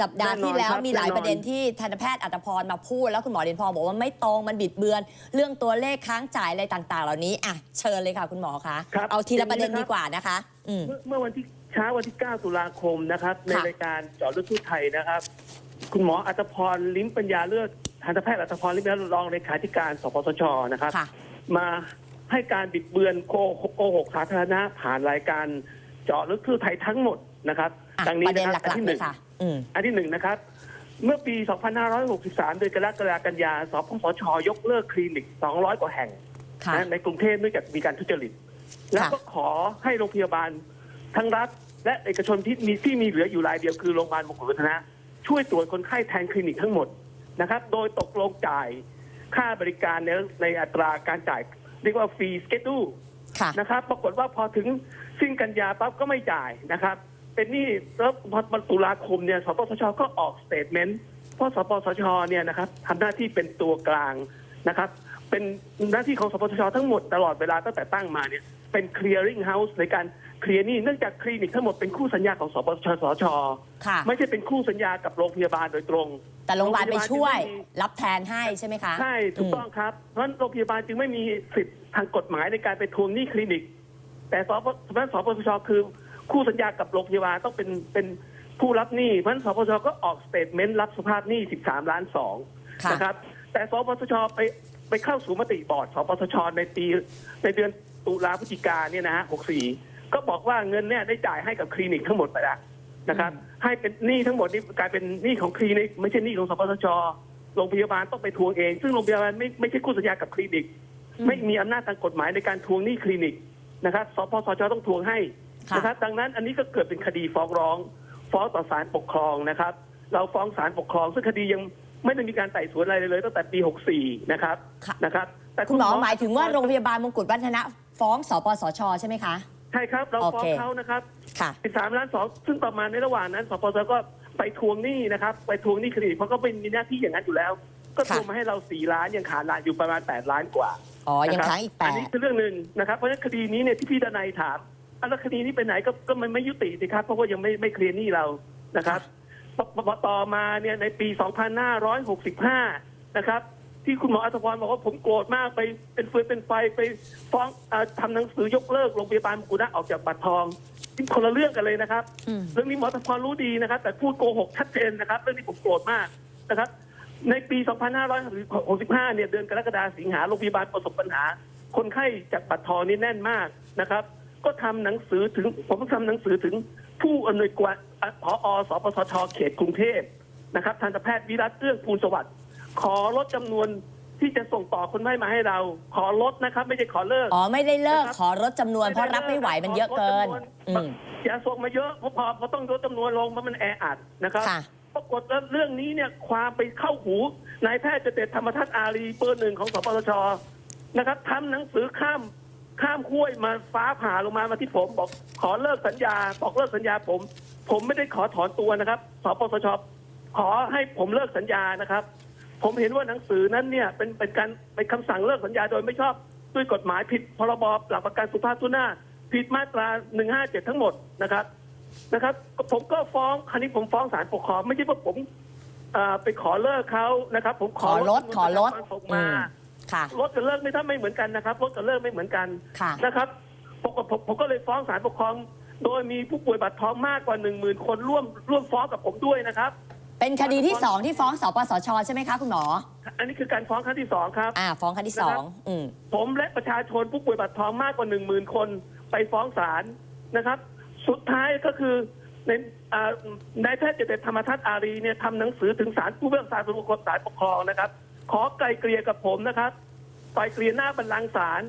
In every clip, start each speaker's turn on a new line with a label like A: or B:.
A: สัปดาห์ที่แล้ว
B: แน่นอนครับ
A: มีหลาย
B: แน่นอน
A: ประเด็นที่ทันตแพทย์อัตภพรมาพูด แล้วคุณหมอเด่นพรบอกว่าไม่ตรงมันบิดเบือน เรื่องตัวเลขค้างจ่ายอะไรต่างๆ เหล่านี้อะเชิญเลยค่ะคุณหมอคะ
B: ครับ
A: เอาทีละประเด็น
B: อย่างนี้
A: ดี
B: นะครับ
A: กว่านะคะอืม
B: เมื่อเมื่อวันที่เช้าวันที่ 9 ตุลาคมนะครับ ใน
A: ค่ะ
B: รายการเจาะเลือดทูตไทยนะครับ คุณหมออัตพรลิ้มปัญญาเลือดทันตแพทย์อัตพรลิ้มปัญญาเลือดรองเลขาธิการสปสชนะครับ
A: ค่ะ
B: มาให้การบิดเบือนโกโกหกสาธารณะผ่านรายการเจาะลึกทูตไทยทั้งหมดนะครับ
A: อะ
B: ดังนี้
A: ประเด็น
B: นะ
A: ห
B: ครับอั
A: ลัก
B: ที่
A: ๆ
B: ห
A: เล
B: นึ่
A: ย
B: ง
A: ค่ะอืม
B: อันที่หนึ่งนะครับ เมื่อปี 2563เดือนกรกฎาคมกันยาสปสชยกเลิกคลินิก 200 กว่าแห่ง
A: ค่ะ
B: นะในกรุงเทพเนื่องจากมีการทุจริต แล้วก็ขอให้โรงพยาบาลทั้งรัฐ และเอกชนที่มีที่มีเหลืออยู่รายเดียวคือโรงพยาบาลมงกุฎวัฒนะ ช่วยตรวจคนไข้แทนคลินิกทั้งหมดนะครับ โดยตกลงจ่ายค่าบริการในในอัตราการจ่าย เรียกว่าฟรีสเกดู
A: ค่ะ
B: นะครับ ปรากฏว่าพอถึงสิ้นกันยาปั๊บก็ไม่จ่ายนะครับ เป็นหนี้แล้วพอตุลาคมเนี่ยสปสชก็ออกสเตทเมนต์เพราะสปสชเนี่ยนะครับทำหน้าที่เป็นตัวกลางนะครับ เป็นหน้าที่ของสปสชทั้งหมดตลอดเวลาตั้งแต่ตั้งมาเนี่ยเป็น clearing house ในการเคลียร์หนี้เนื่องจากคลินิกทั้งหมดเป็นคู่สัญญาของสปสชสช
A: ค่ะ
B: ไม่ใช่เป็นคู่สัญญากับโรงพยาบาลโดยตรง
A: แต่โรงพยาบาลไปช่วย
B: โรงพยาบาลจึงไม่มี
A: รับแทนให้ใช่ไหมคะ
B: ใช่ถูกต้องครับเพราะฉะนั้นโรงพยาบาลจึงไม่มีสิทธิ์ทางกฎหมายในการไปทวงหนี้คลินิก แต่สปสำนักสปสชคือ คู่สัญญากับโรงพยาบาลต้องเป็นเป็นผู้รับหนี้เพราะฉะนั้นสปสชก็ออกสเตทเมนต์รับสภาพหนี้ 13 ล้านสอง
A: ค่ะ
B: นะครับ แต่สปสชไปไปเข้าสู่มติบอร์ดสปสชในปีในเดือนตุลาพฤศจิกาเนี่ยนะฮะ64 ก็บอกว่าเงินเนี่ยได้จ่ายให้กับคลินิกทั้งหมดไปแล้วนะครับ ให้เป็นหนี้ทั้งหมดนี่กลายเป็นหนี้ของคลินิกไม่ใช่หนี้ของสปสชโรงพยาบาลต้องไปทวงเอง ซึ่งโรงพยาบาลไม่ไม่ใช่คู่สัญญากับคลินิก
A: อืม
B: ไม่มีอำนาจทางกฎหมายในการทวงหนี้คลินิกนะครับ สปสชต้องทวงให้
A: ค่ะ
B: นะครับดังนั้นอันนี้ก็เกิดเป็นคดีฟ้องร้อง ฟ้องต่อศาลปกครองนะครับ เราฟ้องศาลปกครอง ซึ่งคดียังไม่ได้มีการไต่สวนอะไรเลยตั้งแต่ปี 64 นะครับ
A: ค่ะ
B: นะครับ แต่
A: คุณหมอหมายถึงว่าโรงพยาบาลมงกุฎวัฒนะ ฟ้องสปสชใช่ไหมคะ
B: ใช่ครับเราฟ้อง
A: โอเค
B: เขานะครับ
A: ค่ะ
B: 13ล้านสองซึ่งต่อมาในระหว่างนั้นสปสก็ไปทวงหนี้นะครับ ไปทวงหนี้คลินิกเพราะก็เป็นมีหน้าที่อย่างนั้นอยู่แล้ว ก็ทวงมาให้เรา4ล้านยังขาดหลานอยู่ประมาณ8ล้านกว่า
A: อ๋อยัง
B: นะครับ
A: ค้างอีกแป
B: อั
A: ด
B: นนี้คือเรื่องหนึ่งนะครับเพราะฉะนั้นคดีนี้เนี่ยที่พี่ดนัยถามอะ แล้วคดีนี้ไปไหนก็ก็มันไม่ยุติสิครับ เพราะว่ายังไม่ไม่เคลียร์หนี้เรานะครับปปปต่อมาเนี่ยในปี 2565 นะครับ ที่คุณหมออัตพรบอกว่าผมโกรธมากไปเป็นฟืนเป็นไฟไปฟ้องเออทำหนังสือยกเลิกโรงพยาบาลมกุฎะออกจากบัตรทองนี่คนละเรื่องกันเลยนะครับ
A: อืม
B: เรื่องนี้หมออัตพรรู้ดีนะครับ แต่พูดโกหกชัดเจนนะครับ เรื่องนี้ผมโกรธมากนะครับ ในปี 2565 เนี่ยเดือนกรกฎาคมสิงหาโรงพยาบาลประสบปัญหา คนไข้จากบัตรทองนี่แน่นมากนะครับ ก็ทำหนังสือถึง ผมก็ทำหนังสือถึงผู้อำนวยการอะผอสปสชเขตกรุงเทพนะครับทันตแพทย์วิรัตเอื้องภูลสวัสดิ์ขอลดจำนวนที่จะส่งต่อคนไข้มาให้เรา ขอลดนะครับ ไม่ใช่ขอเลิก
A: อ๋อ ไม่ได้เลิก
B: นะครับ
A: ขอลดจำนวนเพราะรับไม่ไหวมันเยอะเกินอืม
B: อย่าส่งมาเยอะเพราะพอพอต้องลดจำนวนลงเพราะมันแออัดนะครับ
A: ค่ะ
B: ปรากฏว่าเรื่องนี้เนี่ยความไปเข้าหูนายแพทย์เจเตธรรมทัศน์อารีเบอร์หนึ่งของสปสชนะครับทำหนังสือข้าม ข้ามห้วยมาฟ้าผ่าลงมามาที่ผมบอกขอเลิกสัญญา บอกเลิกสัญญาผม ผมไม่ได้ขอถอนตัวนะครับสปสชขอให้ผมเลิกสัญญานะครับ ผมเห็นว่าหนังสือนั้นเนี่ยเป็นเป็นการเป็นคำสั่งเลิกสัญญาโดยไม่ชอบด้วยกฎหมายผิดพรบหลักประกันสุขภาพทุกหน้าผิดมาตรา 157 ทั้งหมดนะครับนะครับ ผมก็ฟ้องคราวนี้ผมฟ้องศาลปกครองไม่ใช่ว่าผมเอ่อไปขอเลิกเขานะครับ ผมข
A: ข
B: อ
A: อลด
B: จำนวน
A: ขอลด
B: ประชากรส่ง
A: อื
B: มาม
A: ค่ะ
B: ลดกับเลิกไม่ถ้าไม่เหมือนกันนะครับลดกับเลิกไม่เหมือนกัน
A: ค่ะ
B: นะครับผมผมผมก็เลยฟ้องศาลปกครอง โดยมีผู้ป่วยบัตรทองมากกว่าหนึ่งหมื่นคนร่วมร่วมฟ้องกับผมด้วยนะครับ
A: เป็นคดีที่สองที่ฟ้องสปสชใช่ไหมคะคุณหมอ
B: อันนี้คือการฟ้องครั้งที่สองครับ
A: อ่า ฟ้องคดีที่สองอืม
B: ผมและประชาชนผู้ป่วยบัตรทองมากกว่าหนึ่งหมื่นคนไปฟ้องศาลนะครับ สุดท้ายก็คือในอ่านายแพทย์เจตธรรมทัศน์อารีเนี่ยทำหนังสือถึงศาลผู้พิพากษาส่วนบุคคลศาลปกครองนะครับ ขอไกลเกลี่ยกับผมนะครับไกลเกลี่ยหน้าบัลลังก์ศาล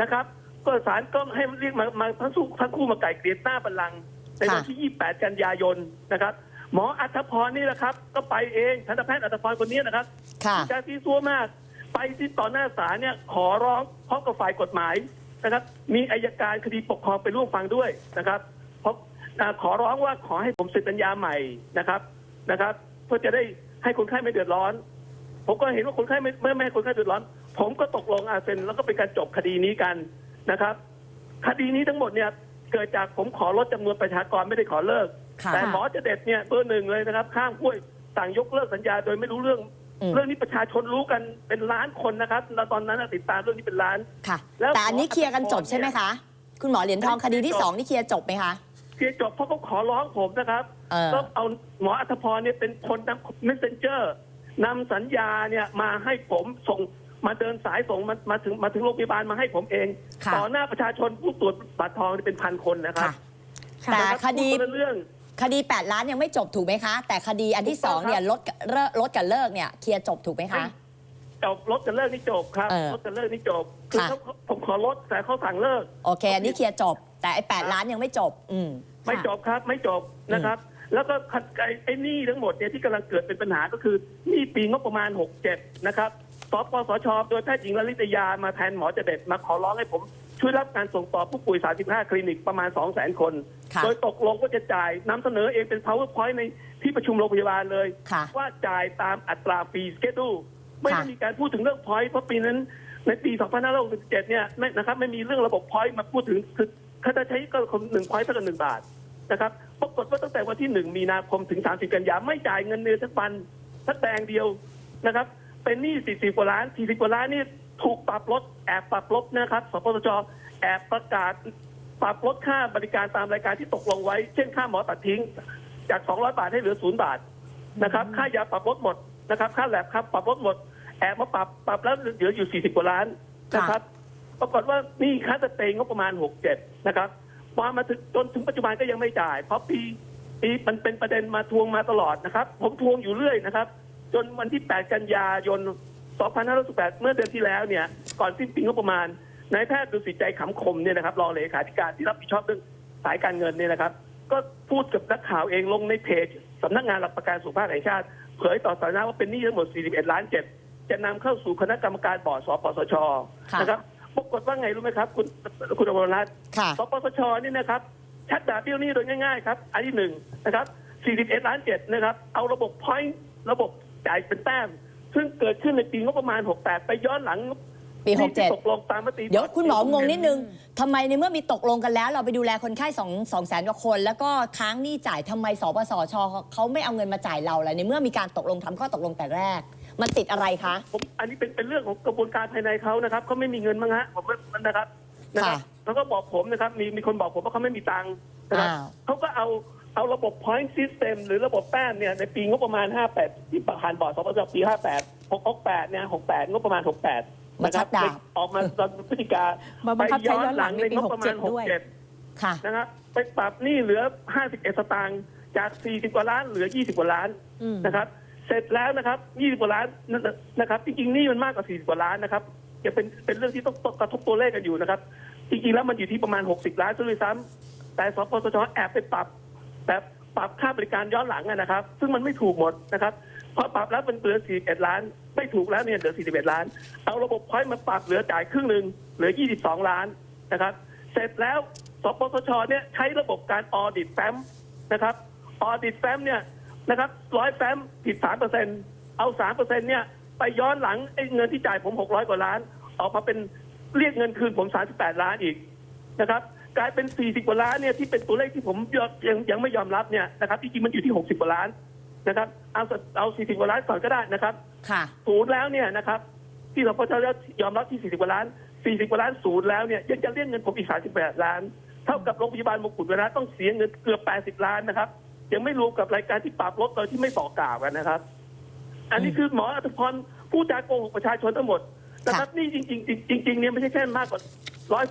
B: นะครับ ก็ศาลก็ให้เรียกมามาทั้งสู้ทั้งคู่มาไกลเกลี่ยหน้าบัลลังก์ในวันที่ 28 กันยายนนะครับ หมออัธพรนี่แหละครับ ก็ไปเองทันตแพทย์อัธพรคนนี้นะครับ
A: ค่ะ
B: การที่ซัวมาก ไปที่ต่อหน้าศาลเนี่ยขอร้องพร้อมกับฝ่ายกฎหมายนะครับ มีอายการคดีปกครองไปร่วมฟังด้วยนะครับเพราะอ่าขอร้องว่าขอให้ผมเซ็นสัญญาใหม่นะครับนะครับ เพื่อจะได้ให้คนไข้ไม่เดือดร้อน ผมก็เห็นว่าคนไข้ไม่ไม่ไม่ให้คนไข้เดือดร้อน ผมก็ตกลงอาเซ็นแล้วก็เป็นการจบคดีนี้กันนะครับ คดีนี้ทั้งหมดเนี่ยเกิดจากผมขอลดจำนวนประชากรไม่ได้ขอเลิก
A: ค่ะ
B: แต่หมอเจะเด็ดเนี่ยเบอร์หนึ่งเลยนะครับ ข้ามห้วยสั่งยกเลิกสัญญาโดยไม่รู้เรื่อง
A: อืม
B: เรื่องนี้ประชาชนรู้กันเป็นล้านคนนะครับแล้วตอนนั้นน่ะติดตามเรื่องนี้เป็นล้าน
A: ค่ะ
B: แล้ว
A: แต่อันนี้เคลียร์กันจบใช่ไหมคะ คุณหมอเหรียญทองคดีที่สองนี่เคลียร์จบไหมคะ
B: เคลียร์จบเพราะเขาขอร้องผมนะครับ
A: เออ
B: ก็เอาหมออัธพรเนี่ยเป็นคนนำ messenger นำสัญญาเนี่ยมาให้ผมส่งมาเดินสายส่งมามาถึงมาถึงโรงพยาบาลมาให้ผมเอง
A: ค่ะ
B: ต่อหน้าประชาชนผู้ตรวจบัตรทองนี่เป็นพันคนนะครับ
A: ค่ะแต่
B: นะครับ
A: คดี
B: พูคนละเรื่อง
A: คดี 8 ล้านยังไม่จบถูกไหมคะ แต่คดีอันที่
B: ถูกต้อง
A: 2เนี่ยลดกับเลิกลดกับเลิกเนี่ยเคลียร์จบถูกไหมคะ
B: จบรถจะเลิกนี่จบครับ
A: เออ
B: รถจะเลิกนี่จบคือ
A: ค่ะ
B: เขาผมขอลดแต่เขาสั่งเลิก
A: โอเค อันนี้เคลียร์จบ แต่ไอ้8ล้านยังไม่จบ อืม
B: ไม่จบครับ ไม่จบนะครับ แล้วก็ขัดไอ้ไอ้หนี้ทั้งหมดเนี่ยที่กำลังเกิดเป็นปัญหาก็คือหนี้ปีงบประมาณ 67 นะครับสปสช โดยแพทย์หญิงลลิตยามาแทนหมอเจเด็ดมาขอร้องให้ผมช่วยรับการส่งต่อผู้ป่วย 35 คลินิกประมาณ 200,000 คน
A: ค่ะ
B: โดยตกลงว่าจะจ่ายนำเสนอเองเป็น powerpoint ในที่ประชุมโรงพยาบาลเลย
A: ค่ะ
B: ว่าจ่ายตามอัตราฟีสเกดูไม่ได้
A: ค่ะ
B: มีการพูดถึงเรื่องพอยต์เพราะปีนั้นในปี 2567 เนี่ยไม่นะครับไม่มีเรื่องระบบพอยต์มาพูดถึงคือถ้าจะใช้ก็คนหนึ่งพอยต์เท่ากับหนึ่งบาท นะครับปรากฏว่าตั้งแต่วันที่หนึ่งมีนาคมถึง 30 กันยาไม่จ่ายเงินเดือนสักวันสักแดงเดียวนะครับ เป็นหนี้ 40 กว่าล้าน 40 กว่าล้านนี่ถูกปรับลดแอบปรับลดนะครับสปสชแอบประกาศปรับลดค่าบริการตามรายการที่ตกลงไว้ เช่นค่าหมอตัดทิ้ง จาก 200 บาทให้เหลือ 0 บาทนะครับ ค่ายาปรับลดหมดนะครับ ค่าแลบครับปรับลดหมด แอบมาปรับปรับแล้วเหลืออยู่ 40 กว่าล้านนะครับ ปรากฏว่านี่ค่าสเตย์งบประมาณ 67 นะครับ พอมาถึงจนถึงปัจจุบันก็ยังไม่จ่าย เพราะปีปีมันเป็นประเด็นมาทวงมาตลอดนะครับ ผมทวงอยู่เรื่อยนะครับ จนวันที่ 8 กันยายน 2518 เมื่อเดือนที่แล้วเนี่ย ก่อนสิ้นปีงบประมาณนายแพทย์ดุสิตใจขำคมเนี่ยนะครับรองเลขาธิการที่รับผิดชอบเรื่องสายการเงินเนี่ยนะครับ ก็พูดกับนักข่าวเองลงในเพจสำนักงานหลักประกันสุขภาพแห่งชาติ เผยต่อสาธารณะว่าเป็นหนี้ทั้งหมด 41 ล้านเจ็ดจะนำเข้าสู่คณะกรรมการบอร์ดสปสช
A: ค่ะ
B: นะครับ ปรากฏว่าไงรู้ไหมครับ คุณคุณอมรรัตน์
A: ค่ะ
B: สปสชนี่นะครับ ชัดดาบเบี้ยวหนี้โดยง่ายๆครับ อันที่หนึ่งนะครับ 41 ล้านเจ็ดนะครับ เอาระบบพอยต์ระบบจ่ายเป็นแต้ม ซึ่งเกิดขึ้นในปีงบประมาณ 68 ไปย้อนหลัง
A: ปี
B: ที่ตก
A: 67
B: ลงตามมติ
A: เดี๋ยวคุณหมองงนิดนึงทำไมในเมื่อมีตกลงกันแล้ว เราไปดูแลคนไข้2 2แสนกว่าคน แล้วก็ค้างหนี้จ่ายทำไมสปสชเขาไม่เอาเงินมาจ่ายเราล่ะในเมื่อมีการตกลงทำข้อตกลงแต่แรก มันติดอะไรคะ
B: ผมอันนี้เป็นเป็นเรื่องของกระบวนการภายในเขานะครับเขาไม่มีเงินมั้งฮะผมมันนะครับนะครับ
A: ค่ะ
B: แล้วก็บอกผมนะครับ มีมีคนบอกผมว่าเขาไม่มีตังค์นะครับ
A: อ้าว
B: เขาก็เอาเอาระบบ point system หรือระบบแต้มเนี่ยในปีงบประมาณ 58 ที่ผ่านบอร์ดสปสชปี 58 68 เนี่ย 68 งบประมาณ 68
A: มา
B: นะค
A: ชั
B: รั
A: ดดาบ
B: ออกมาตอนพฤศจิกา
C: มาบังคับใช้ย้อนหลังในปี
B: งบประมาณ
C: 67ด้วย
B: 67
A: ค่ะ
B: นะครับไปปรับหนี้เหลือ 51 สตางค์จาก 40 กว่าล้านเหลือ 20 กว่าล้าน
C: อืม
B: นะครับเส ร็จแล้วนะครับ20กว่าล้านนะครับจริงๆนี่มันมากกว่า40กว่าล้านนะครับจะเป็นเป็นเรื่องที่ต้องกระทบตัวเลขกันอยู่นะครับ จริงๆแล้วมันอยู่ที่ประมาณ60ล้านซะด้วยซ้ำแต่สปสชแอบไปปรับ แต่ปรับค่าบริการย้อนหลังนะครับ ซึ่งมันไม่ถูกหมดนะครับพอปรับแล้วเป็นเหลือ41ล้าน ไม่ถูกแล้วเนี่ยเหลือ41ล้าน เอาระบบพอยต์มาปรับเหลือจ่ายครึ่งหนึ่งเหลือ22ล้านนะครับ เสร็จแล้วสปสชเนี่ยใช้ระบบการออดิตแฟ้มนะครับออดิตแฟ้มเนี่ย นะครับร้อยแฟ้มผิด3เปอร์เซ็นเอา3เปอร์เซ็นเนี่ยไปย้อนหลังไอ้เงินที่จ่ายผม600กว่าล้าน ออกมาเป็นเรียกเงินคืนผม38ล้านอีกนะครับกลายเป็น40กว่าล้านเนี่ยที่เป็นตัวเลขที่ผมยอมยังยังไม่ยอมรับเนี่ยนะครับจริงๆมันอยู่ที่60กว่าล้านนะครับเอาสักเอา40กว่าล้านก่อนก็ได้นะครับ
A: ค่ะ
B: ศูนย์แล้วเนี่ยนะครับ ที่เราพอจะยอมรับที่40กว่าล้าน40กว่าล้านศูนย์แล้วเนี่ยยังจะเรียกเงินผมอีก38ล้าน เท่ากับโรงพยาบาลมงกุฎวนะต้องเสียเงินเกือบ80ล้านนะครับ ยังไม่รวมกับรายการที่ปรับลดโดยที่ไม่บอกกล่าวกันนะครับ อันนี้คือหมออัตพรผู้จาโกหกประชาชนทั้งหมดนะครับ นี่จริงๆจริงๆจริงๆเนี่ยไม่ใช่แค่มากกว่า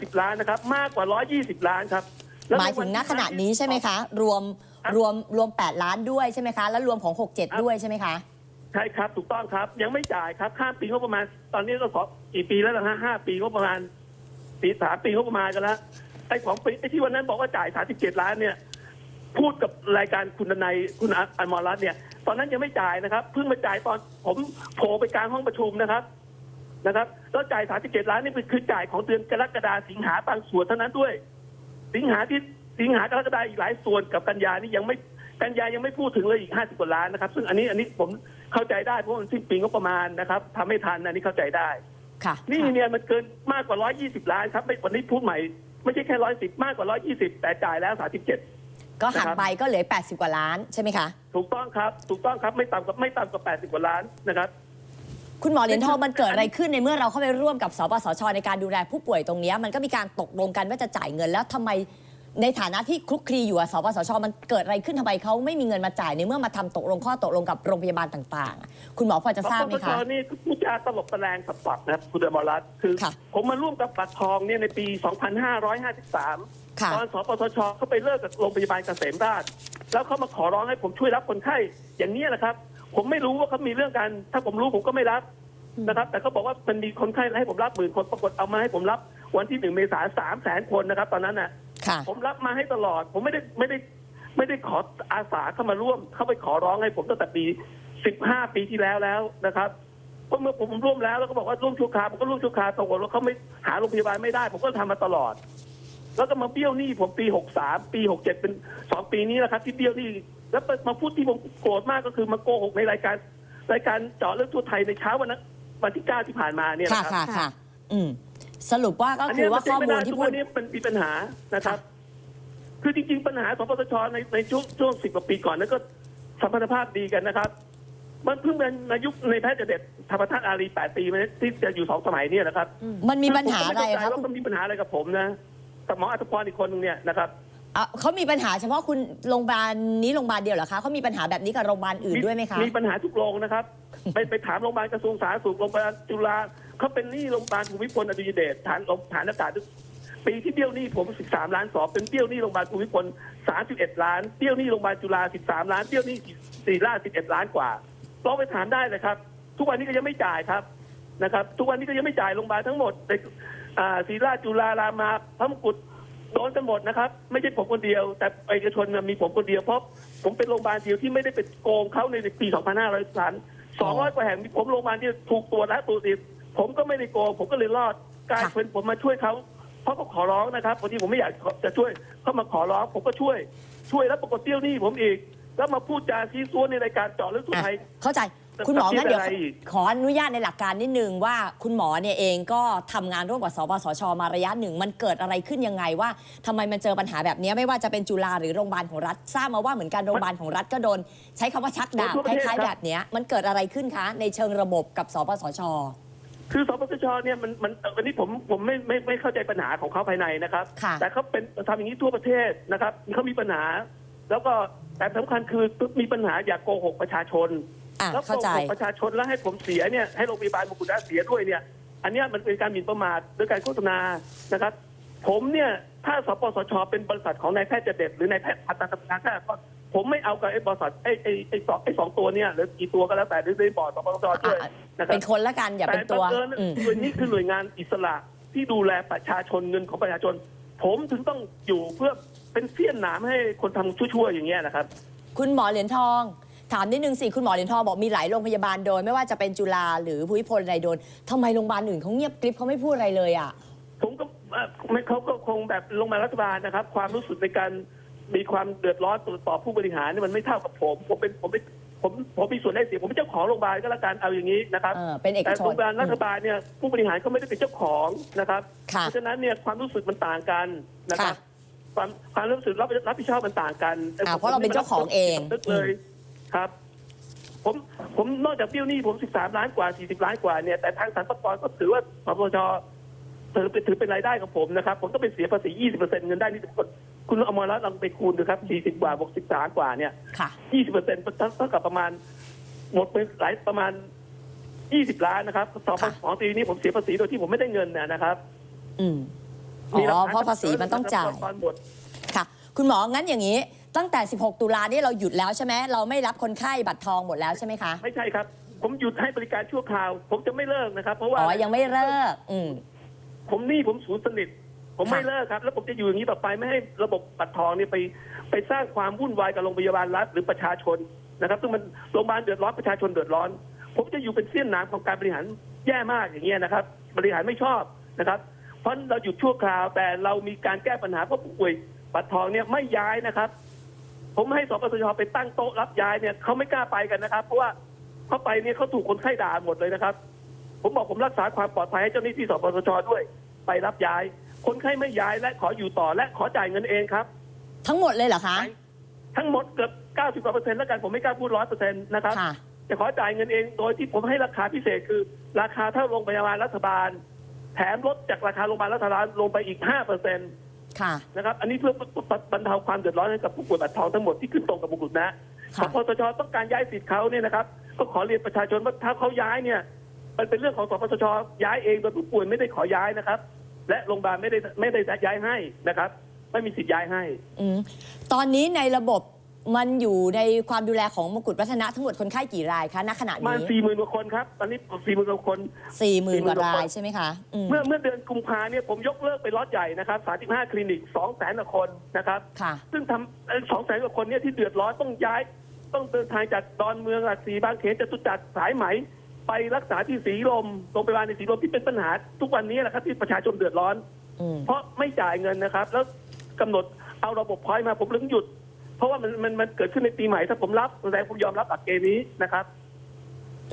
B: 110ล้านนะครับ มากกว่า120ล้านครับแล้ว
A: หมายถึงณขณะนี้ใช่ไหมคะ รวม
B: ครับ
A: รวมรวม8ล้านด้วยใช่ไหมคะ แล้วรวมของ67ด้วยใช่ไหมคะ
B: ใช่ครับ ถูกต้องครับ ยังไม่จ่ายครับข้ามปีงบประมาณ ตอนนี้ก็ขอกี่ปีแล้วนะฮะห้าปีงบประมาณปีสามปีงบประมาณกันแล้วไอ้ของปีไอ้ที่วันนั้นบอกว่าจ่ายสามสิบเจ็ดล้านเนี่ย พูดกับรายการคุณนายคุณอันมอรัตน์เนี่ย ตอนนั้นยังไม่จ่ายนะครับเพิ่งมาจ่ายตอนผมโผล่ไปกลางห้องประชุมนะครับนะครับแล้วจ่ายสามสิบเจ็ดล้านนี่คือจ่ายของเดือนกรกฎาสิงหาบางส่วนเท่านั้นด้วย สิงหาที่สิงหากรกฎาอีกหลายส่วนกับกันยานี่ยังไม่กันยายังไม่พูดถึงเลยอีกห้าสิบกว่าล้านนะครับ ซึ่งอันนี้อันนี้ผมเข้าใจได้เพราะมันสิ้นปีงบประมาณนะครับทำไม่ทันอันนี้เข้าใจได้
A: ค่ะ
B: นี่เนี่ยมันเกินมากกว่าร้อยยี่สิบล้านครับไม่วันนี้พูดใหม่ไม่ใช่แค่ร้อยสิบมากกว่าร้อยยี่สิบแต่จ่ายแล้วสาสิบเจ็ด
A: ก็หัก
B: นะครับ
A: ไปก็เหลือ 80 กว่าล้านใช่ไหมคะ
B: ถูกต้องครับถูกต้องครับไม่ต่ำกว่าไม่ต่ำกว่า80 กว่าล้านนะครับ
A: คุณหมอเหรียญทองมันเกิดอะไรขึ้นในเมื่อเราเข้าไปร่วมกับสปสชในการดูแลผู้ป่วยตรงเนี้ยมันก็มีการตกลงกันว่าจะจ่ายเงินแล้วทำไม ในฐานะที่คลุกคลีอยู่กับสปสชมันเกิดอะไรขึ้นทำไมเขาไม่มีเงินมาจ่ายในเมื่อมาทำตกลงข้อตกลงกับโรงพยาบาลต่างๆอะคุณหมอพอจะทราบไหม
B: สปสช
A: คะ
B: นี่คือผู้จาตลบตะแลงสับปักนะครับคุณอมรรัตน์คือ
A: ค่ะ
B: ผมมาร่วมกับบัตรทองเนี่ยในปี 2553
A: ค่ะ
B: ตอนสปสชเขาไปเลิกกับโรงพยาบาลเกษมราชแล้วเขามาขอร้องให้ผมช่วยรับคนไข้อย่างนี้ยนะครับ ผมไม่รู้ว่าเขามีเรื่องกัน ถ้าผมรู้ผมก็ไม่รับนะครับ แต่เขาบอกว่ามันมีคนไข้ให้ผมรับหมื่นคนปรากฏเอามาให้ผมรับ วันที่หนึ่งเมษาสามแสนคนนะครับ ตอนนั้นน่ะ
A: ค่ะ
B: ผมรับมาให้ตลอด ผมไม่ได้ไม่ได้ไม่ได้ขออาสาเข้ามาร่วม เข้าไปขอร้องให้ผมตั้งแต่ปี15ปีที่แล้วแล้วนะครับก็เมื่อผมร่วมแล้วแล้วก็บอกว่าร่วมชั่วคราวผมก็ร่วมชั่วคราวตกลงแล้วเขาไม่หาโรงพยาบาลไม่ได้ ผมก็ทำมาตลอด แล้วก็มาเบี้ยวหนี้ผมปี63ปี67เป็นสองปีนี้แหละครับที่เบี้ยวหนี้แล้วมาพูดที่ผมโกรธมากก็คือมาโกหกในรายการรายการเจาะเรื่องทั่วไทยในเช้าวันนั้นวันที่9ที่ผ่านมาเนี่ย
A: ค่ะ
B: นะครับ
A: ค่ะค่ะอืม สรุปว่าก็
B: อัน
A: คื
B: นี้
A: อว่าข้อมูลที่
B: ทุก
A: พู
B: วั
A: ด
B: นนี้มันมีปัญหานะครับ คือจริงๆปัญหาของปตชในในช่วงช่วงสิบกว่าปีก่อนนั้นก็สัมพันธภาพดีกันนะครับ มันเพิ่งเป็นในยุคในแพทย์เด็ดธรรมทัศน์อารีแปดปีมาเนี่ยที่จะอยู่สองสมัยเนี่ยนะครับ
A: มันมีปัญหาอะไร
B: ผมก็ม่
A: ครับ
B: เข้าใจว่ามันมีปัญหาอะไรกับผมนะกับหมออัตพรอีกคนหนึงเนี่ยนะครับ
A: อะเขามีปัญหาเฉพาะคุณโรงพยาบาลนี้โรงพยาบาลเดียวเหรอคะเขามีปัญหาแบบนี้กับโรงพยาบาลอื่นด้วยไหมคะ
B: มีปัญหาทุกโรงนะครับ ไปไปถามโรงพยาบาลกระทรวงสาธารณสุขโรงพยาบาลจุฬา เขาเป็นหนี้โรงพยาบาลภูมิพลอดุลยเดชฐานฐานอากาศปีที่เบี้ยวหนี้ผม13ล้านสองเป็นเบี้ยวหนี้โรงพยาบาลภูมิพล31ล้านเบี้ยวหนี้โรงพยาบาลจุฬา13ล้านเบี้ยวหนี้ศิริราช11ล้านกว่าลองไปถามได้เลยครับ ทุกวันนี้ก็ยังไม่จ่ายครับนะครับ ทุกวันนี้ก็ยังไม่จ่ายโรงพยาบาลทั้งหมดในอ่าศิริราชจุฬารามาพระมงกุฎโดนกันหมดนะครับ ไม่ใช่ผมคนเดียว แต่เอกชนมีผมคนเดียวเพราะผมเป็นโรงพยาบาลเดียวที่ไม่ได้ไปโกงเขาในปี 2500ล้าน200กว่าแห่งมีผมโรงพยาบาลที่ถูกตรวจและตรวจติด ผมก็ไม่ได้โกงผมก็เลยรอดกลายเป็นผมมาช่วยเขาเพราะเขาขอร้องนะครับบางทีผมไม่อยากจะช่วยเขามาขอร้องผมก็ช่วย ช่วยแล้วปรากฏเตี้ยวหนี้ผมอีก แล้วมาพูดจาชี้ซ้วนในรายการเจาะเรื่องสุด
A: อะ
B: ไทย
A: เข้าใจคุณหมองั้นเดี๋ยว
B: จะคิดอะไรอีก
A: ขออนุญาตในหลักการนิดนึงว่าคุณหมอเนี่ยเองก็ทำงานร่วมกับสปสช มาระยะหนึ่ง มันเกิดอะไรขึ้นยังไงว่าทำไมมันเจอปัญหาแบบนี้ไม่ว่าจะเป็นจุฬาหรือโรงพยาบาลของรัฐทราบมาว่าเหมือนกันโรงพยาบาลของรัฐก็โดน ใช้คำว่าชักดาบ
B: ทั่วป
A: ค
B: ระเทศ
A: ล้าย
B: ครับ
A: ๆแบบเนี้ยมันเกิดอะไรขึ้นคะในเชิงระบบกับสปสช
B: คือสปสชเนี่ยมันมันอันนี้ผมผมไม่ไม่ไม่เข้าใจปัญหาของเขาภายในนะครับ
A: ค่ะ
B: แต่เขาเป็นทำอย่างนี้ทั่วประเทศนะครับเขามีปัญหา แล้วก็แต่สำคัญคือมีปัญหาอย่ากโกหกประชาชน
A: อะ
B: แล้วโก
A: เข้าใจ
B: หกประชาชนแล้วให้ผมเสียเนี่ยให้โรงพยาบาลมงกุฎราชเสียด้วยเนี่ย อันเนี้ยมันเป็นการหมิ่นประมาทด้วยการโฆษณานะครับ ผมเนี่ยถ้าสปสชเป็นบริษัทของนายแพทย์เจเด็ดหรือนายแพทย์พัฒนาการแพทย์ ผมไม่เอากับไอ้บริษัทไอ้ไอ้ไอ้สองไอ้สองตัวเนี่ยหรือกี่ตัวก็แล้วแต่หรือในบอร์ดสปสชด้วย
A: อะ
B: นะครับ
A: เป็นคนละกันอย่าเป็นตัว
B: แต่บังเอิญ
A: อืม
B: หน่วยนี้คือหน่วยงานอิสระที่ดูแลประชาชนเงินของประชาชน ผมถึงต้องอยู่เพื่อเป็นเสี้ยนหนามให้คนทำชั่วๆอย่างเงี้ยนะครับ
A: คุณหมอเหรียญทอง ถามนิดนึงสิ คุณหมอเหรียญทองบอกมีหลายโรงพยาบาลโดน ไม่ว่าจะเป็นจุฬาหรือภูมิพลอะไรโดนทำไมโรงพยาบาลอื่นเขาเงียบกริบเขาไม่พูดอะไรเลยอะ
B: ผมก็เอ่อไม่เขาก็คงแบบลงมารัฐบาลนะครับ ความรู้สึกในการ มีความเดือดร้อนต่อผู้บริหารเนี่ยมันไม่เท่ากับผม ผมเป็นผมเป็นผมผมมีส่วนได้เสียผมเป็นเจ้าของโรงพยาบาลก็แล้วกันเอาอย่างนี้นะครับ
A: เออเป็นเอก
B: แต่
A: ช
B: โร
A: น
B: งพยาบาลรัฐบาลเนี่ยผู้บริหารก็ไม่ได้เป็นเจ้าของนะครับ
A: ค่ะ
B: เพราะฉะนั้นเนี่ยความรู้สึกมันต่างกันนะครับ
A: ค่ะ
B: ความความรู้สึกรับรับผิดชอบมันต่างกัน
A: อ่าเพราะเราเป็นเจ้าของเอง
B: นึกเลยครับ ผมผมนอกจากเบี้ยวหนี้ผม13ล้านกว่า40ล้านกว่าเนี่ยแต่ทางสรรพากรก็ถือว่าสปชถือเป็นถือเป็นรายได้ของผมนะครับ ผมต้องไปเสียภาษี20%เงินได้นี่ทุกคน คุณเอามาแล้วลองไปคูณดูครับ40กว่าบวก13กว่าเนี่ย
A: ค่ะ
B: 20%เท่ากับประมาณ หมดไปหลายประมาณ20ล้านนะครับสอง
A: ค่ะ
B: สองปีนี้ผมเสียภาษีโดยที่ผมไม่ได้เงินเนี่ยนะครับ
A: อืมอ๋
B: มีหลัก
A: อ
B: ฐ
A: เพราะภาษีมันต้องจ่าย
B: ตอนหมด
A: ค่ะ คุณหมองั้นอย่างนี้ ตั้งแต่ 16 ตุลานี่เราหยุดแล้วใช่ไหมเราไม่รับคนไข้บัตรทองหมดแล้วใช่ไหมคะ
B: ไม่ใช่ครับ ผมหยุดให้บริการชั่วคราว ผมจะไม่เลิกนะครับ เพราะว่า
A: อ๋อยังไม่เลิก อืม
B: ผมหนี่ผมศูนย์สนิท ผมไม่เลิกครับ แล้วผมจะอยู่อย่างนี้ต่อไปไม่ให้ระบบบัตรทองนี่ไป ไปสร้างความวุ่นวายกับโรงพยาบาลรัฐหรือประชาชนนะครับ ซึ่งมันโรงพยาบาลเดือดร้อนประชาชนเดือดร้อน ผมจะอยู่เป็นเสี้ยนหนามของการบริหารแย่มากอย่างเงี้ยนะครับ บริหารไม่ชอบนะครับ เพราะเราหยุดชั่วคราวแต่เรามีการแก้ปัญหาเพราะผู้ป่วยบัตรทองเนี่ยไม่ย้ายนะครับ ผมให้สปสชไปตั้งโต๊ะรับย้ายเนี่ยเขาไม่กล้าไปกันนะครับ เพราะว่าเขาไปเนี่ยเขาถูกคนไข้ด่าหมดเลยนะครับ ผมบอกผมรักษาความปลอดภัยให้เจ้าหน้าที่สปสชด้วย ไปรับย้าย คนไข้ไม่ย้ายและขออยู่ต่อและขอจ่ายเงินเองครับ
A: ทั้งหมดเลยเหรอคะ
B: ไปทั้งหมดเกือบ90กว่าเปอร์เซ็นต์แล้วกันผมไม่กล้าพูดร้อยเปอร์เซ็นต์นะครับ
A: ค่ะ
B: จะขอจ่ายเงินเองโดยที่ผมให้ราคาพิเศษคือ ราคาเท่าโรงพยาบาลรัฐบาล แถมลดจากราคาโรงพยาบาลรัฐบาลลงไปอีก5เปอร์เซ็นต์
A: ค่ะ
B: นะครับอันนี้เพื่อบรรเทาความเดือดร้อนให้กับผู้ป่วยบัตรทองทั้งหมดที่ขึ้นตรงกับบุคคลนะ
A: ค่ะ
B: สปสชต้องการย้ายสิทธิ์เขาเนี่ยนะครับ ก็ขอเรียนประชาชนว่าถ้าเขาย้ายเนี่ย มันเป็นเรื่องของสปสชย้ายเองโดยผู้ป่วยไม่ได้ขอย้ายนะครับ และโรงพยาบาลไม่ได้ไม่ได้ย้ายให้นะครับ ไม่มีสิทธิ์ย้ายให้
A: อืมตอนนี้ในระบบมันอยู่ในความดูแลของมกุฎวัฒนะทั้งหมดคนไข้กี่รายคะณขณะ
B: มา
A: นี้
B: สี่หมื่นกว่าคนครับตอนนี้สี่หมื่นกว่าคน
A: สี่หมื่นกว่า
B: 40,000
A: รายใช่ไหมคะอืม
B: เมื่อเมื่อเดือนกุมภาเนี่ยผมยกเลิกไปล็อตใหญ่นะครับ35คลินิก2แสนกว่าคนนะครับ
A: ค่ะ
B: ซึ่งทำสองแสนกว่าคนเนี่ยที่เดือดร้อนต้องย้าย ต้องเดินทางจากดอนเมืองหลักสีบางเขนจตุจักรสายไหม ไปรักษาที่สีลมโรงพยาบาลในสีลมที่เป็นปัญหาทุกวันนี้แหละครับที่ประชาชนเดือดร้อน
A: อืม
B: เพราะไม่จ่ายเงินนะครับ แล้วกำหนดเอาระบบพอยต์มาผมเรื่องหยุด เพราะว่ามันมันมันเกิดขึ้นในปีใหม่ถ้าผมรับแสดงผมยอมรับหลักเกณฑ์นี้นะครับ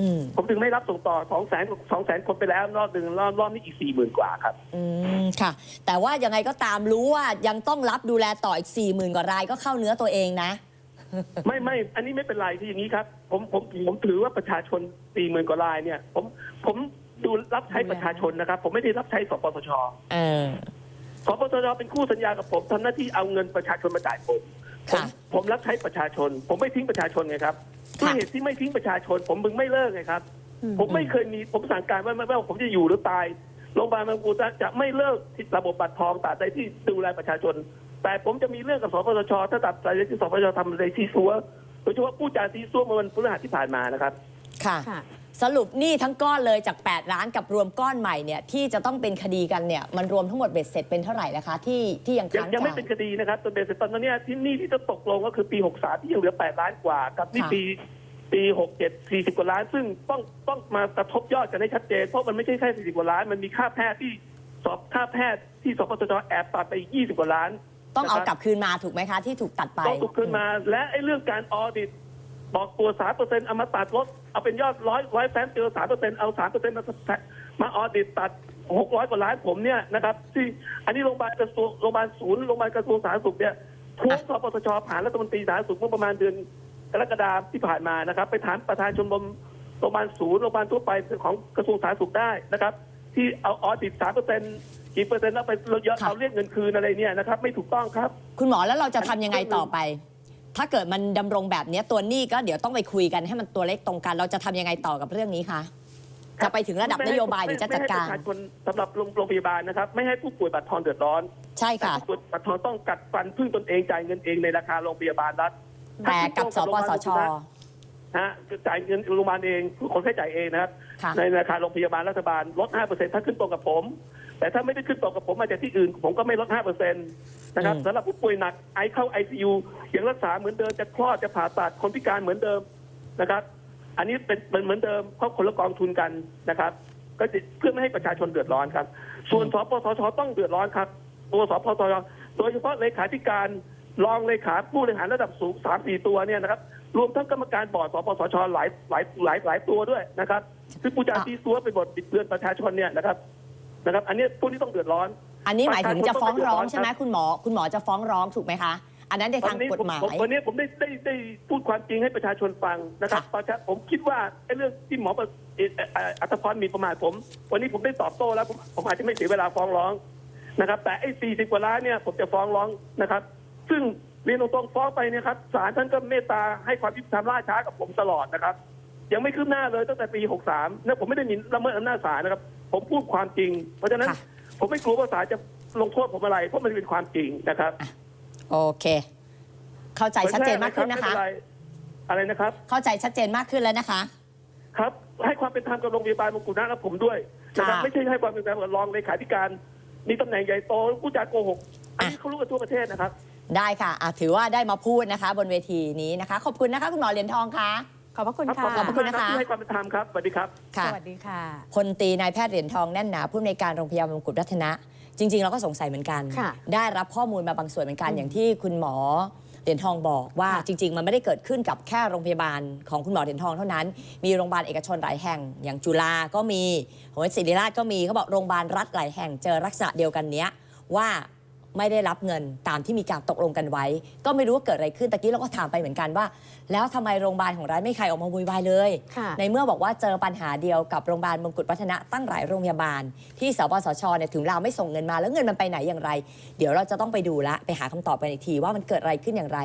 A: อืม
B: ผมถึงไม่รับส่งต่อสองแสนสองแสนคนไปแล้วรอบหนึ่งรอบรอบนี้อีกสี่หมื่นกว่าครับ
A: อืม ค่ะ แต่ว่ายังไงก็ตามรู้ว่ายังต้องรับดูแลต่ออีกสี่หมื่นกว่ารายก็เข้าเนื้อตัวเองนะ
B: ไม่ไม่ อันนี้ไม่เป็นไรที่อย่างนี้ครับ ผมผมผมถือว่าประชาชนสี่หมื่นกว่ารายเนี่ย ผมผมดูรับใช้ประชาชนนะครับ ผมไม่ได้รับใช้สปสช
A: เออ
B: สปสชเป็นคู่สัญญากับผมทำหน้าที่เอาเงินประชาชนมาจ่ายผมผม
A: ค่ะ
B: ผมรับใช้ประชาชน ผมไม่ทิ้งประชาชนไงครับด้วย
A: ค่ะ
B: เหตุที่ไม่ทิ้งประชาชน ผมมึงไม่เลิกไงครับ ผมไม่เคยมีผมสั่งการว่าไม่ว่าผมจะอยู่หรือตายโรงพยาบาลบางปูจะจะไม่เลิกที่ระบบบัตรทองตราบใดที่ดูแลประชาชน แต่ผมจะมีเรื่องกับสปสชถ้าตัดใจที่สปสชทำอะไรที่ซัวโดยเฉพาะผู้จาที่ซัวเมื่อวันพฤหัสที่ผ่านมานะครับ
A: ค่ะ
C: ค่ะ
A: สรุปหนี้ทั้งก้อนเลยจาก 8 ล้านกับรวมก้อนใหม่เนี่ยที่จะต้องเป็นคดีกันเนี่ยมันรวมทั้งหมดเบ็ดเสร็จเป็นเท่าไหร่นะคะที่ที่ยัง
B: ยัง
A: ค้าง
B: ยังไม่
A: จ่าย
B: เป็นคดีนะครับตัวเบสตอนนี้ที่หนี่ที่จะตกลงก็คือปี 63 ที่ยังเหลือ 8 ล้านกว่า กับนี่
A: ค่ะ
B: ปีปี 67 40 กว่าล้าน ซึ่งต้องต้องมากระทบยอดกันให้ชัดเจน เพราะมันไม่ใช่แค่40 กว่าล้าน มันมีค่าแพทย์ที่สอบค่าแพทย์ที่สปสชแอบตัดไปอีก20 กว่าล้าน
A: ต้องเอา
B: นะครับ
A: กลับคืนมาถูกไหมคะ ที่ถูกตัดไป
B: ต้องถูกขึ้นมา และไอ้เรื่องการออดิตบอกตัวสามเปอร์เซ็นต์เอามาตัดลดเอาเป็นยอดร้อยร้อยแสนเจอสามเปอร์เซ็นต์เอาสามเปอร์เซ็นต์มามาออดิตตัดหกร้อยกว่าล้านผมเนี่ยนะครับ ที่อันนี้โรงพยาบาลกระทรวงโรงพยาบาลศูนย์โรงพยาบาลกระทรวงสาธารณสุขเนี่ยทวงสปสชผ่านรัฐมนตรีสาธารณสุขเมื่อประมาณเดือนกรกฎาคมที่ผ่านมานะครับ ไปถามประธานชมรมโรงพยาบาลศูนย์โรงพยาบาลทั่วไปของกระทรวงสาธารณสุขได้นะครับ ที่เอาออดิตสามเปอร์เซ็นต์ กี่เปอร์เซ็นต์แล้วไปเรายอด
A: ค่ะ
B: เอาเรียกเงินคืนอะไรเนี่ยนะครับ ไม่ถูกต้องครับ
A: คุณหมอแล้วเราจะทำยังไงต่อไป ถ้าเกิดมันดำรงแบบเนี้ยตัวหนี้ก็เดี๋ยวต้องไปคุยกันให้มันตัวเลขตรงกัน เราจะทำยังไงต่อกับเรื่องนี้คะจะไปถึงระดับนโยบายหรือจะจัดการ
B: ไม่ให้ประชาชนสำหรับโรงโรงพยาบาลนะครับ ไม่ให้ผู้ป่วยบัตรทองเดือดร้อน
A: ใช่ค่ะ
B: แต่ผู้ป่วยบัตรทองต้องกัดฟันพึ่งตนเองจ่ายเงินเองในราคาโรงพยาบาลรัฐ
A: แต่กับสปสช
B: นะฮะจ่ายเงินโรงพยาบาลเองคนแค่จ่ายเองนะครับ
A: ค่ะ
B: ในราคาโรงพยาบาลรัฐบาลลด 5%ถ้าขึ้นตรงกับผม แต่ถ้าไม่ได้ขึ้นตรงกับผมมาจากที่อื่น ผมก็ไม่ลด5%นะครับ
A: อืม
B: สำหรับผู้ป่วยหนักไอเข้า ICU ยังรักษาเหมือนเดิมจะคลอดจะผ่าตัดคนพิการเหมือนเดิมนะครับ อันนี้เป็นเป็นเหมือนเดิมเพราะคนละกองทุนกันนะครับ ก็จะเพื่อไม่ให้ประชาชนเดือดร้อนครับ ส่วนสปสชต้องเดือดร้อนครับตัวสปสชโดยเฉพาะเลขาธิการรองเลขาผู้บริหารระดับสูงสามสี่ตัวเนี่ยนะครับรวมทั้งกรรมการบอร์ดสปสชหลายหลายหลายหลายตัวด้วยนะครับ คือผู้จาซีซัวไปบทบิดเบือนประชาชนเนี่ยนะครับ นะครับ อันนี้พวกนี้ต้องเดือดร้อน
A: อันนี้หมายถึงจะฟ้องร้องใช่ไหม
B: ครับ
A: คุณหมอคุณหมอจะฟ้องร้องถูกไหมคะ อันนั้นในทางกฎหมาย
B: วันนี้ผมวันนี้ผมได้ได้ได้พูดความจริงให้ประชาชนฟังนะครับ
A: ค่ะ
B: ประชาผมคิดว่าไอ้เรื่องที่หมอประเอ่อเอ่ออัตพรหมีประมาทผม วันนี้ผมได้ตอบโต้แล้วผมผมอาจจะไม่เสียเวลาฟ้องร้องนะครับ แต่ไอ้สี่สิบกว่าล้านเนี่ยผมจะฟ้องร้องนะครับ ซึ่งเรียนตรงๆฟ้องไปเนี่ยครับศาลท่านก็เมตตาให้ความยุติธรรมล่าช้ากับผมตลอดนะครับ ยังไม่คืบหน้าเลยตั้งแต่ปี 63และผมไม่ได้หมินละเมิดอำนาจศาลนะครับ ผมพูดความจริง เพราะฉะนั้น
A: ค่ะ
B: ผมไม่กลัวว่าศาลจะลงโทษผมอะไร เพราะมันเป็นความจริงนะครับ
A: โอเค เข้าใจชัดเจนมากขึ้นนะคะ
B: ไม่เป็ไรอะไรนะครับ
A: เข้าใจชัดเจนมากขึ้นแล้วนะคะ
B: ครับให้ความเป็นธรรมกับโรงพยาบาลมงกุฎนะและผมด้วยนะครับ
A: ค่ะ
B: ไม่ใช่ให้ความเป็นธรรมกับรองเลขาธิการ มีตำแหน่งใหญ่โตผู้จาโกหกอันนี้เขารู้กันทั่วประเทศนะครับ
A: ได้ค่ะอะ ถือว่าได้มาพูดนะคะ บนเวทีนี้นะคะ ขอบคุณนะคะ คุณหมอเหรียญทองค่ะ
C: ขอบพระคุณ
B: ครับ
C: ค่ะ
A: ขอบพระคุณนะคะ
B: ที่ให้ความเป็นธรรมครับสวัสดีครับ
A: ค่ะ
C: สวัสดีค่ะ
A: พลตรีนายแพทย์เหรียญทองแน่นหนาผู้อำนวยการโรงพยาบาลมงกุฎวัฒนะ จริง ๆ เราก็สงสัยเหมือนกัน
C: ค่ะ
A: ได้รับข้อมูลมาบางส่วนเหมือนกัน
C: อืม
A: อย่างที่คุณหมอเหรียญทองบอกว่า
C: ค่ะ
A: จริง ๆ มันไม่ได้เกิดขึ้นกับแค่โรงพยาบาลของคุณหมอเหรียญทองเท่านั้น มีโรงพยาบาลเอกชนหลายแห่ง อย่างจุฬาก็มีหัวศิริราชก็มีเขาบอกโรงพยาบาลรัฐหลายแห่งเจอลักษณะเดียวกันเนี้ยว่า ไม่ได้รับเงินตามที่มีการตกลงกันไว้ ก็ไม่รู้ว่าเกิดอะไรขึ้นตะกี้เราก็ถามไปเหมือนกันว่า แล้วทำไมโรงพยาบาลของรัฐไม่มีใครออกมาโวุ่นวายเลย
C: ค่ะ
A: ในเมื่อบอกว่าเจอปัญหาเดียวกับโรงพยาบาลมงกุฎวัฒนะตั้งหลายโรงพยาบาล ที่สปสชเนี่ยถึงเราไม่ส่งเงินมาแล้วเงินมันไปไหนอย่างไร เดี๋ยวเราจะต้องไปดูละไปหาคำตอบกันอีกทีว่ามันเกิดอะไรขึ้นอย่างไร